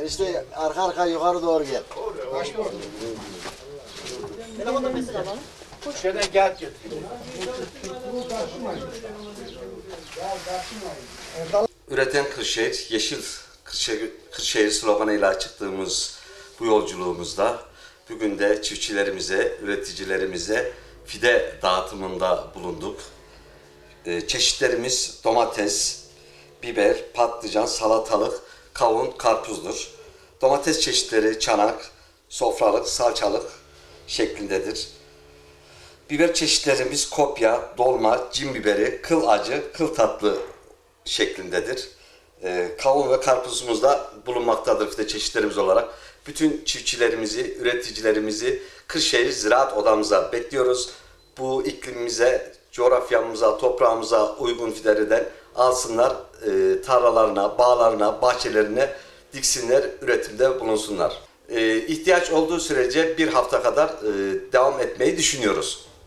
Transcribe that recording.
Enişte arka arka yukarı doğru gel. Şeyden gel git. Üreten Kırşehir, Yeşil Kırşehir, Kırşehir sloganıyla çıktığımız bu yolculuğumuzda bugün de çiftçilerimize, üreticilerimize fide dağıtımında bulunduk. Ee, çeşitlerimiz domates, biber, patlıcan, salatalık, kavun, karpuzdur. Domates çeşitleri çanak, sofralık, salçalık şeklindedir. Biber çeşitlerimiz kopya, dolma, cin biberi, kıl acı, kıl tatlı şeklindedir. Ee, kavun ve karpuzumuz da bulunmaktadır fide çeşitlerimiz olarak. Bütün çiftçilerimizi, üreticilerimizi Kırşehir Ziraat Odamıza bekliyoruz. Bu iklimimize, coğrafyamıza, toprağımıza uygun fidelerden alsınlar, e, tarlalarına, bağlarına, bahçelerine diksinler, üretimde bulunsunlar. E, ihtiyaç olduğu sürece bir hafta kadar e, devam etmeyi düşünüyoruz.